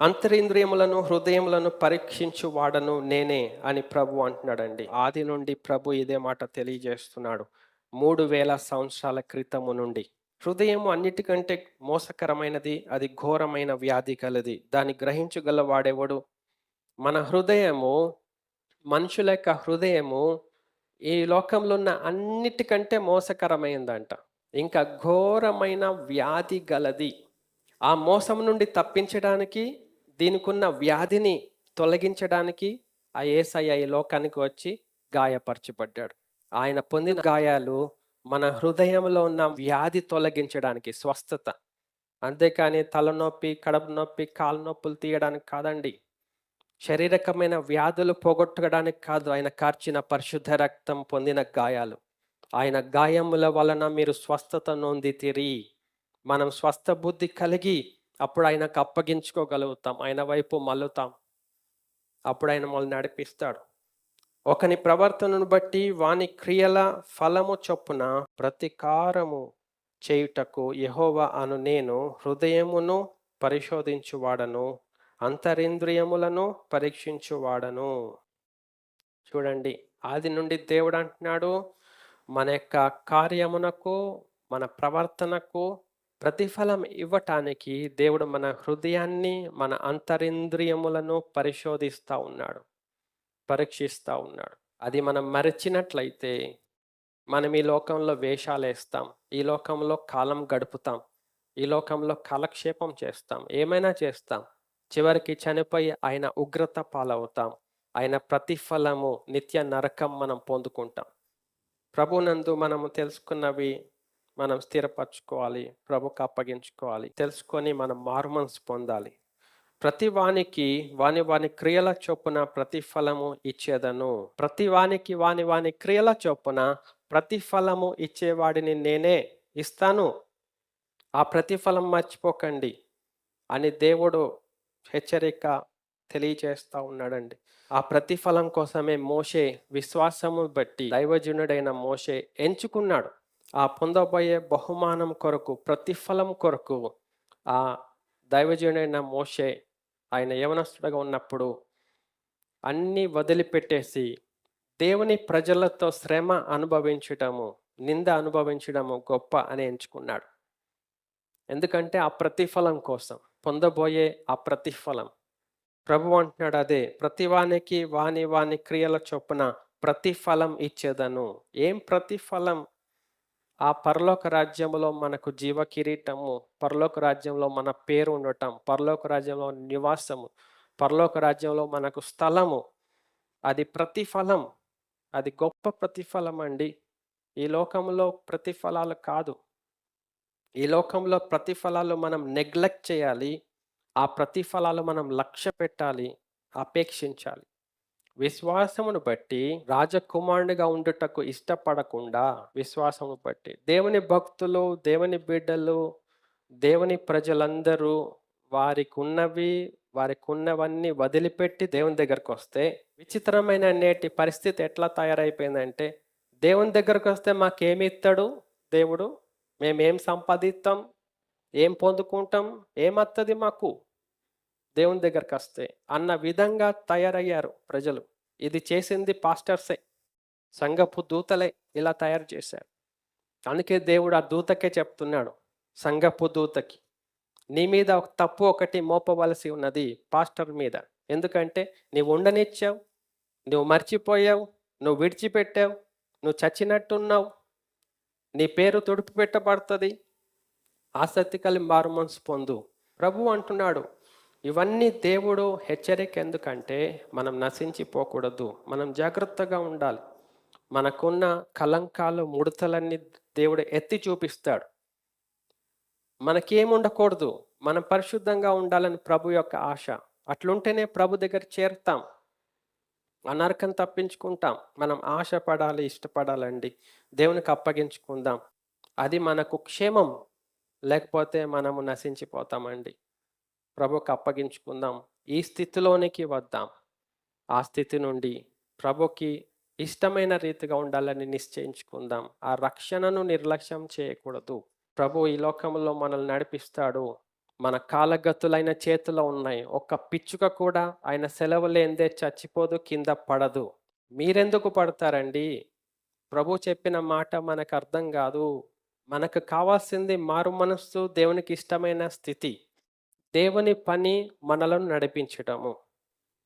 అంతరింద్రియములను హృదయములను పరీక్షించు వాడను నేనే అని ప్రభు అంటున్నాడండి. ఆది నుండి ప్రభు ఇదే మాట తెలియజేస్తున్నాడు. మూడు వేల సంవత్సరాల క్రితము నుండి. హృదయము అన్నిటికంటే మోసకరమైనది అది ఘోరమైన వ్యాధి కలది. దాన్ని గ్రహించగల వాడెవడు? మన హృదయము మనుషుల యొక్క హృదయము ఈ లోకంలో ఉన్న అన్నిటికంటే మోసకరమైందంట. ఇంకా ఘోరమైన వ్యాధి గలది. ఆ మోసం నుండి తప్పించడానికి దీనికున్న వ్యాధిని తొలగించడానికి ఆ ఏసయ్య ఈ లోకానికి వచ్చి గాయపరచబడ్డాడు. ఆయన పొందిన గాయాలు మన హృదయంలో ఉన్న వ్యాధి తొలగించడానికి స్వస్థత. అంతేకాని తలనొప్పి కడుపు నొప్పి కాలు నొప్పులు తీయడానికి కాదండి. శారీరకమైన వ్యాధులు పోగొట్టడానికి కాదు ఆయన కార్చిన పరిశుద్ధ రక్తం పొందిన గాయాలు. ఆయన గాయముల వలన మీరు స్వస్థత నొందితిరి. మనం స్వస్థ బుద్ధి కలిగి అప్పుడు ఆయనకు అప్పగించుకోగలుగుతాం ఆయన వైపు మల్లుతాం అప్పుడు ఆయన మనల్ని నడిపిస్తాడు. ఒకని ప్రవర్తనను బట్టి వాని క్రియల ఫలము చొప్పున ప్రతికారము చేయుటకు యహోవ అను నేను హృదయమును పరిశోధించువాడను అంతరింద్రియములను పరీక్షించువాడను. చూడండి ఆది నుండి దేవుడు అంటున్నాడు మన యొక్క కార్యమునకు మన ప్రవర్తనకు ప్రతిఫలం ఇవ్వటానికి దేవుడు మన హృదయాన్ని మన అంతరింద్రియములను పరిశోధిస్తూ ఉన్నాడు పరీక్షిస్తూ ఉన్నాడు. అది మనం మరచినట్లయితే మనం ఈ లోకంలో వేషాలు వేస్తాం ఈ లోకంలో కాలం గడుపుతాం ఈ లోకంలో కాలక్షేపం చేస్తాం ఏమైనా చేస్తాం. చివరికి చనిపోయి ఆయన ఉగ్రత పాలవుతాం ఆయన ప్రతిఫలము నిత్య నరకం మనం పొందుకుంటాం. ప్రభునందు మనము తెలుసుకున్నవి మనం స్థిరపరచుకోవాలి ప్రభుకు అప్పగించుకోవాలి తెలుసుకొని మనం మార్మన్స్ పొందాలి. ప్రతి వానికి వాని వాని క్రియల చొప్పున ప్రతిఫలము ఇచ్చేదను. ప్రతి వానికి వాని వాని క్రియల చొప్పున ప్రతిఫలము ఇచ్చేవాడిని నేనే ఇస్తాను. ఆ ప్రతిఫలం మర్చిపోకండి అని దేవుడు హెచ్చరిక తెలియచేస్తూ ఉన్నాడండి. ఆ ప్రతిఫలం కోసమే మోషే విశ్వాసము బట్టి దైవజనుడైన మోషే ఎంచుకున్నాడు. ఆ పొందబోయే బహుమానం కొరకు ప్రతిఫలం కొరకు ఆ దైవజనుడైన మోషే ఆయన యవనస్తుడగా ఉన్నప్పుడు అన్నీ వదిలిపెట్టేసి దేవుని ప్రజలతో శ్రమ అనుభవించటము నింద అనుభవించడము గొప్ప అని ఎంచుకున్నాడు. ఎందుకంటే ఆ ప్రతిఫలం కోసం పొందబోయే ఆ ప్రతిఫలం. ప్రభు అంటున్నాడు అదే ప్రతి వానికి వాని వాని క్రియల చొప్పున ప్రతిఫలం ఇచ్చేదను. ఏం ప్రతిఫలం? ఆ పరలోక రాజ్యంలో మనకు జీవ కిరీటము పరలోక రాజ్యంలో మన పేరు ఉండటం పరలోక రాజ్యంలో నివాసము పరలోక రాజ్యంలో మనకు స్థలము అది ప్రతిఫలం అది గొప్ప ప్రతిఫలం అండి. ఈ లోకంలో ప్రతిఫలాలు కాదు. ఈ లోకంలో ప్రతిఫలాలు మనం నెగ్లెక్ట్ చేయాలి ఆ ప్రతిఫలాలు మనం లక్ష్య పెట్టాలి అపేక్షించాలి. విశ్వాసమును బట్టి రాజకుమారునిగా ఉండుటకు ఇష్టపడకుండా విశ్వాసమును బట్టి. దేవుని భక్తులు దేవుని బిడ్డలు దేవుని ప్రజలందరూ వారికి ఉన్నవి వారికి ఉన్నవన్నీ వదిలిపెట్టి దేవుని దగ్గరకు వస్తే విచిత్రమైన నేటి పరిస్థితి ఎట్లా తయారైపోయిందంటే దేవుని దగ్గరకు వస్తే మాకేమి ఇస్తాడు దేవుడు? మేమేం సంపాదిస్తాం ఏం పొందుకుంటాం? ఏమత్తది మాకు? దేవుని దగ్గరికి వస్తే అన్న విధంగా తయారయ్యారు ప్రజలు. ఇది చేసింది పాస్టర్సే. సంఘపు దూతలే ఇలా తయారు చేశారు. అందుకే దేవుడు ఆ దూతకే చెప్తున్నాడు సంఘపు దూతకి. నీ మీద ఒక తప్పు ఒకటి మోపవలసి ఉన్నది పాస్టర్ మీద. ఎందుకంటే నీవు ఉండనిచ్చావు నువ్వు మర్చిపోయావు నువ్వు విడిచిపెట్టావు నువ్వు చచ్చినట్టున్నావు. నీ పేరు తుడిపి పెట్టబడుతుంది. ఆసక్తి కలిగి మారు మనసు పొందు. ప్రభు అంటున్నాడు ఇవన్నీ దేవుడు హెచ్చరిక ఎందుకంటే మనం నశించిపోకూడదు. మనం జాగ్రత్తగా ఉండాలి. మనకున్న కలంకాలు ముడతలన్నీ దేవుడు ఎత్తి చూపిస్తాడు. మనకేం ఉండకూడదు మనం పరిశుద్ధంగా ఉండాలని ప్రభు యొక్క ఆశ. అట్లుంటేనే ప్రభు దగ్గర చేరుతాం. అనర్కం తప్పించుకుంటాం. మనం ఆశపడాలి ఇష్టపడాలండి. దేవునికి అప్పగించుకుందాం. అది మనకు క్షేమం. లేకపోతే మనము నశించిపోతామండి. ప్రభుకి అప్పగించుకుందాం. ఈ స్థితిలోనికి వద్దాం. ఆ స్థితి నుండి ప్రభుకి ఇష్టమైన రీతిగా ఉండాలని నిశ్చయించుకుందాం. ఆ రక్షణను నిర్లక్ష్యం చేయకూడదు. ప్రభు ఈ లోకంలో మనల్ని నడిపిస్తాడు. మన కాలగతులైన చేతిలో ఉన్నాయి. ఒక్క పిచ్చుక కూడా ఆయన సెలవు లేనిదే చచ్చిపోదు కింద పడదు. మీరెందుకు పడతారండి? ప్రభు చెప్పిన మాట మనకు అర్థం కాదు. మనకు కావాల్సింది మారు మనస్సు దేవునికి ఇష్టమైన స్థితి. దేవుని పని మనలను నడిపించటము.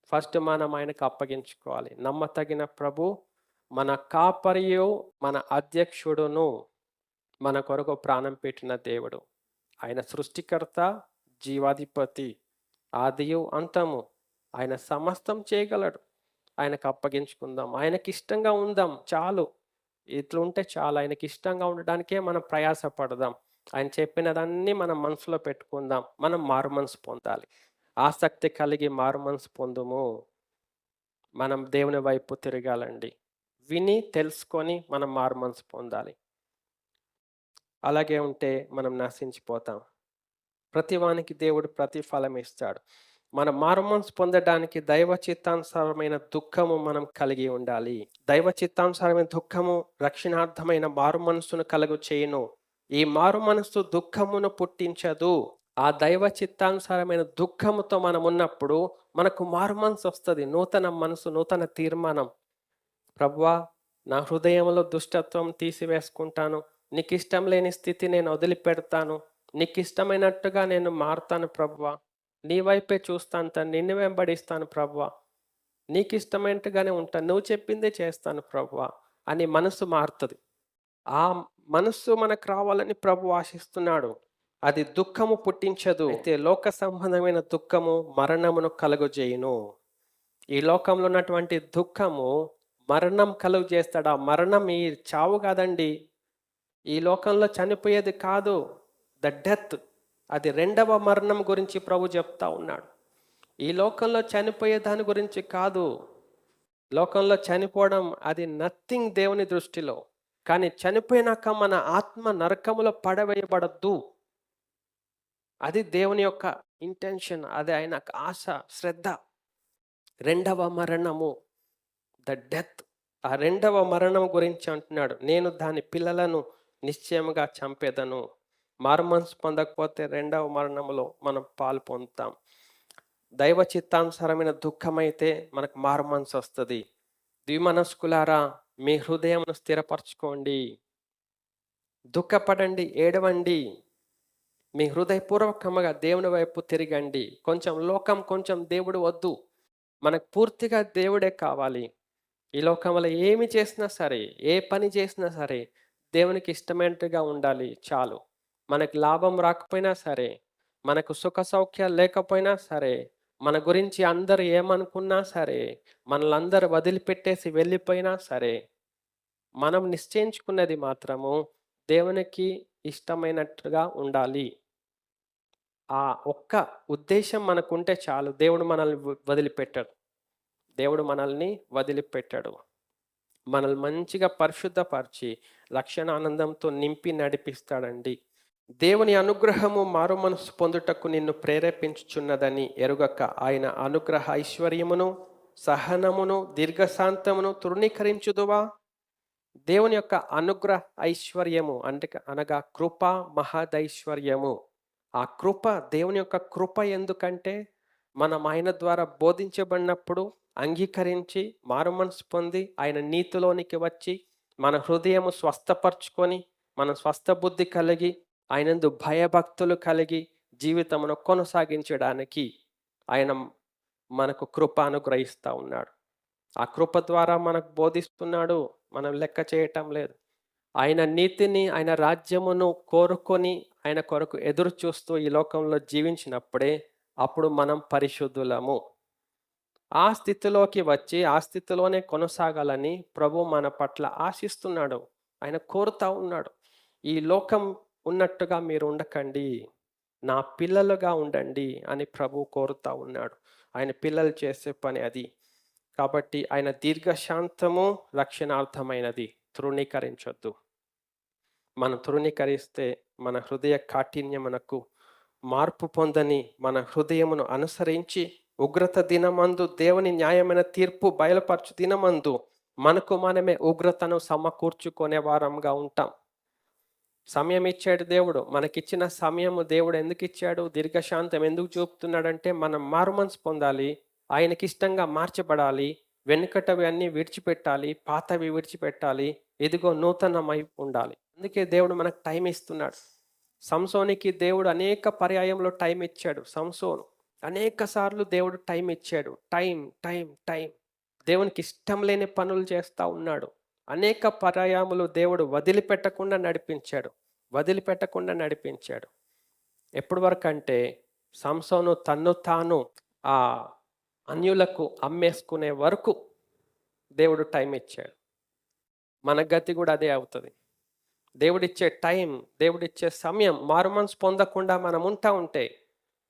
ఫస్ట్ మనం ఆయనకు అప్పగించుకోవాలి. నమ్మతగిన ప్రభు మన కాపరియు మన అధ్యక్షుడును మన కొరకు ప్రాణం పెట్టిన దేవుడు. ఆయన సృష్టికర్త జీవాధిపతి ఆదియు అంతము. ఆయన సమస్తం చేయగలడు. ఆయనకు అప్పగించుకుందాం. ఆయనకి ఇష్టంగా ఉందాం. చాలు. ఇట్లుంటే చాలు. ఆయనకి ఇష్టంగా ఉండడానికే మనం ప్రయాసపడదాం. ఆయన చెప్పినదన్నీ మనం మనసులో పెట్టుకుందాం. మనం మారు మనసు పొందాలి. ఆసక్తి కలిగి మారు మనసు పొందుము. మనం దేవుని వైపు తిరగాలండి. విని తెలుసుకొని మనం మారు మనసు పొందాలి. అలాగే ఉంటే మనం నశించిపోతాం. ప్రతివానికి దేవుడు ప్రతిఫలం ఇస్తాడు. మన మారు మనసు పొందడానికి దైవ చిత్తానుసారమైన దుఃఖము మనం కలిగి ఉండాలి. దైవ చిత్తానుసారమైన దుఃఖము రక్షణార్థమైన మారు మనసును కలుగు చేయను. ఈ మారు మనస్సు దుఃఖమును పుట్టించదు. ఆ దైవ చిత్తానుసారమైన దుఃఖముతో మనం ఉన్నప్పుడు మనకు మారు మనసు వస్తుంది. నూతన మనసు నూతన తీర్మానం. ప్రభువా నా హృదయంలో దుష్టత్వం తీసివేసుకుంటాను. నీకు ఇష్టం లేని స్థితి నేను వదిలిపెడతాను. నీకు ఇష్టమైనట్టుగా నేను మారుతాను ప్రభువా. నీ వైపే చూస్తాను తను నిన్ను వెంబడిస్తాను ప్రభువా. నీకు ఇష్టమైనట్టుగానే ఉంటాను. నువ్వు చెప్పిందే చేస్తాను ప్రభువా అని మనసు మారుతుంది. ఆ మనస్సు మనకు రావాలని ప్రభు ఆశిస్తున్నాడు. అది దుఃఖము పుట్టించదు. అయితే లోక సంబంధమైన దుఃఖము మరణమును కలుగజేయును. ఈ లోకంలో ఉన్నటువంటి దుఃఖము మరణం కలుగు చేస్తాడు ఆ మరణం ఈ చావు కాదండి. ఈ లోకంలో చనిపోయేది కాదు. The death. అది రెండవ మరణం గురించి ప్రభు చెప్తా ఉన్నాడు. ఈ లోకంలో చనిపోయే దాని గురించి కాదు. లోకంలో చనిపోవడం అది నథింగ్ దేవుని దృష్టిలో. కానీ చనిపోయినాక మన ఆత్మ నరకములో పడవేయబడద్దు. అది దేవుని యొక్క ఇంటెన్షన్ అది ఆయన ఆశ శ్రద్ధ. రెండవ మరణము ద డెత్ ఆ రెండవ మరణం గురించి అంటున్నాడు. నేను దాని పిల్లలను నిశ్చయముగా చంపేదను. మారుమనసు పొందకపోతే రెండవ మరణంలో మనం పాలు పొందుతాం. దైవ చిత్తానుసారమైన దుఃఖమైతే మనకు మారుమనసు వస్తుంది ద్విమనస్కులారా మీ హృదయమును స్థిరపరచుకోండి. దుఃఖపడండి ఏడవండి. మీ హృదయపూర్వకముగా దేవుని వైపు తిరగండి. కొంచెం లోకం కొంచెం దేవుడు వద్దు. మనకు పూర్తిగా దేవుడే కావాలి. ఈ లోకంలో ఏమి చేసినా సరే ఏ పని చేసినా సరే దేవునికి ఇష్టమైనట్టుగా ఉండాలి చాలు. మనకు లాభం రాకపోయినా సరే మనకు సుఖ సౌఖ్యాలు లేకపోయినా సరే మన గురించి అందరు ఏమనుకున్నా సరే మనలందరూ వదిలిపెట్టేసి వెళ్ళిపోయినా సరే మనం నిశ్చయించుకున్నది మాత్రము దేవునికి ఇష్టమైనట్టుగా ఉండాలి. ఆ ఒక్క ఉద్దేశం మనకుంటే చాలు. దేవుడు మనల్ని వదిలిపెట్టాడు. దేవుడు మనల్ని వదిలిపెట్టాడు. మనల్ని మంచిగా పరిశుద్ధపరిచి లక్షణ ఆనందంతో నింపి నడిపిస్తాడండి. దేవుని అనుగ్రహము మారు మనసు పొందుటకు నిన్ను ప్రేరేపించుచున్నదని ఎరుగక ఆయన అనుగ్రహ ఐశ్వర్యమును సహనమును దీర్ఘశాంతమును తృణీకరించుదువా? దేవుని యొక్క అనుగ్రహ ఐశ్వర్యము అంటే అనగా కృప మహదైశ్వర్యము. ఆ కృప దేవుని యొక్క కృప ఎందుకంటే మనం ఆయన ద్వారా బోధించబడినప్పుడు అంగీకరించి మారు మనసు పొంది ఆయన నీతిలోనికి వచ్చి మన హృదయము స్వస్థపరచుకొని మన స్వస్థ బుద్ధి కలిగి ఆయనందు భయభక్తులు కలిగి జీవితమును కొనసాగించడానికి ఆయన మనకు కృప అనుగ్రహిస్తూ ఉన్నాడు. ఆ కృప ద్వారా మనకు బోధిస్తున్నాడు మనం లెక్క చేయటం లేదు. ఆయన నీతిని ఆయన రాజ్యమును కోరుకొని ఆయన కొరకు ఎదురు చూస్తూ ఈ లోకంలో జీవించినప్పుడే అప్పుడు మనం పరిశుద్ధులము. ఆ స్థితిలోకి వచ్చి ఆ స్థితిలోనే కొనసాగాలని ప్రభు మన పట్ల ఆశిస్తున్నాడు. ఆయన కోరుతా ఉన్నాడు. ఈ లోకం ఉన్నట్టుగా మీరు ఉండకండి నా పిల్లలుగా ఉండండి అని ప్రభు కోరుతా ఉన్నాడు. ఆయన పిల్లలు చేసే పని అది. కాబట్టి ఆయన దీర్ఘశాంతము రక్షణార్థమైనది. తృణీకరించొద్దు. మనం తృణీకరిస్తే మన హృదయ కాఠిన్యమునకు మార్పు పొందని మన హృదయమును అనుసరించి ఉగ్రత దినమందు దేవుని న్యాయమైన తీర్పు బయలుపరచు దినమందు మనకు మనమే ఉగ్రతను సమకూర్చుకునే వారంగా ఉంటాం. సమయం ఇచ్చాడు దేవుడు. మనకిచ్చిన సమయము దేవుడు ఎందుకు ఇచ్చాడు దీర్ఘశాంతం ఎందుకు చూపుతున్నాడంటే మనం మారుమనసు పొందాలి ఆయనకి ఇష్టంగా మార్చబడాలి వెనుకటవి అన్నీ విడిచిపెట్టాలి పాతవి విడిచిపెట్టాలి ఇదిగో నూతనమై ఉండాలి. అందుకే దేవుడు మనకు టైం ఇస్తున్నాడు. సంసోనికి దేవుడు అనేక పర్యాయంలో టైం ఇచ్చాడు. సంసోను అనేక సార్లు దేవుడు టైం ఇచ్చాడు. Time time time. దేవునికి ఇష్టం లేని పనులు చేస్తూ ఉన్నాడు. అనేక పర్యాములు దేవుడు వదిలిపెట్టకుండా నడిపించాడు. వదిలిపెట్టకుండా నడిపించాడు. ఎప్పటి వరకు అంటే సంసోను తన్ను తాను ఆ అన్యులకు అమ్మేసుకునే వరకు దేవుడు టైం ఇచ్చాడు. మన గతి కూడా అదే అవుతుంది. దేవుడిచ్చే టైం దేవుడిచ్చే సమయం మారుమనసు పొందకుండా మనం ఉంటా ఉంటే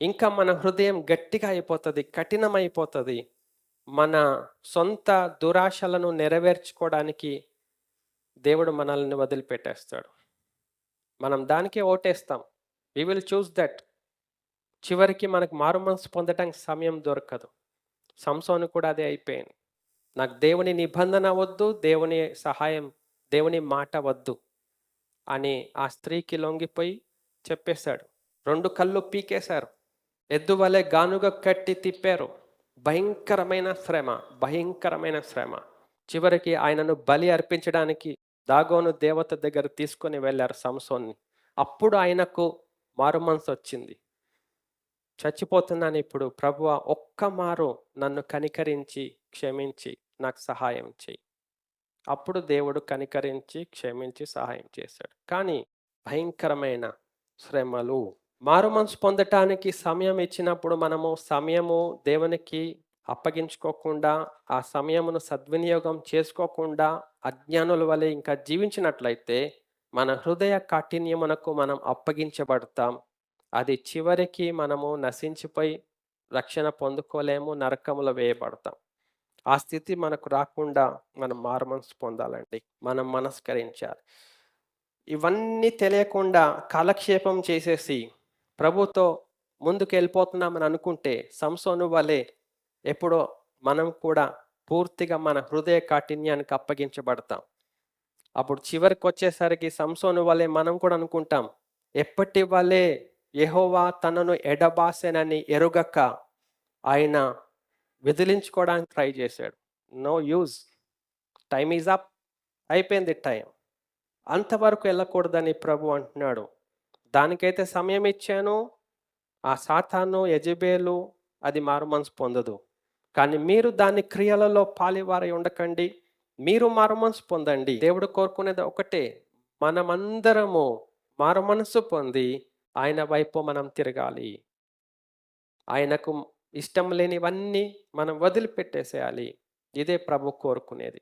ఇంకా మన హృదయం గట్టిగా అయిపోతుంది కఠినమైపోతుంది. మన సొంత దురాశలను నెరవేర్చుకోవడానికి దేవుడు మనల్ని వదిలిపెట్టేస్తాడు. మనం దానికే ఓటేస్తాం. వి విల్ చూస్ దట్ చివరికి మనకు మారుమనసు పొందటానికి సమయం దొరకదు. సంసోను కూడా అదే అయిపోయింది. నాకు దేవుని నిబంధన వద్దు దేవుని సహాయం దేవుని మాట వద్దు అని ఆ స్త్రీకి లొంగిపోయి చెప్పేశాడు. రెండు కళ్ళు పీకేశారు. ఎద్దు వలె గానుగ కట్టి తిప్పారు. భయంకరమైన శ్రమ భయంకరమైన శ్రమ. చివరికి ఆయనను బలి అర్పించడానికి దాగోను దేవత దగ్గర తీసుకొని వెళ్ళారు సంసోన్ని అప్పుడు ఆయనకు మారుమనసు వచ్చింది. చచ్చిపోతున్నాను ఇప్పుడు ప్రభువ ఒక్క మారు నన్ను కనికరించి క్షమించి నాకు సహాయం చేయి. అప్పుడు దేవుడు కనికరించి క్షమించి సహాయం చేశాడు. కానీ భయంకరమైన శ్రమలు. మారు మనసు పొందటానికి సమయం ఇచ్చినప్పుడు మనము సమయము దేవునికి అప్పగించుకోకుండా ఆ సమయమును సద్వినియోగం చేసుకోకుండా అజ్ఞానుల వలె ఇంకా జీవించినట్లయితే మన హృదయ కాఠిన్యమునకు మనం అప్పగించబడతాం. అది చివరికి మనము నశించిపోయి రక్షణ పొందుకోలేము నరకములో వేయబడతాం. ఆ స్థితి మనకు రాకుండా మనం మారుమనసు పొందాలండి. మనం మనస్కరించాలి. ఇవన్నీ తెలియకుండా కాలక్షేపం చేసేసి ప్రభుతో ముందుకు వెళ్ళిపోతున్నామని అనుకుంటే సంసోను వలె ఎప్పుడో మనం కూడా పూర్తిగా మన హృదయ కాఠిన్యానికి అప్పగించబడతాం. అప్పుడు చివరికి వచ్చేసరికి సంసోను వలె మనం కూడా అనుకుంటాం ఎప్పటి వలె యహోవా తనను ఎడబాసెనని ఎరుగక ఆయన విదిలించుకోవడానికి ట్రై చేశాడు? No use. Time is up. అయిపోయింది టైం అంతవరకు వెళ్ళకూడదని ప్రభు అంటున్నాడు. దానికైతే సమయం ఇచ్చాను. ఆ సాతాను యజబేలు అది మారు మనసు పొందదు. కానీ మీరు దాని క్రియలలో పాలివారై ఉండకండి. మీరు మారు మనసు పొందండి. దేవుడు కోరుకునేది ఒకటే. మనమందరము మారు మనసు పొంది ఆయన వైపు మనం తిరగాలి. ఆయనకు ఇష్టం లేనివన్నీ మనం వదిలిపెట్టేసేయాలి. ఇదే ప్రభు కోరుకునేది.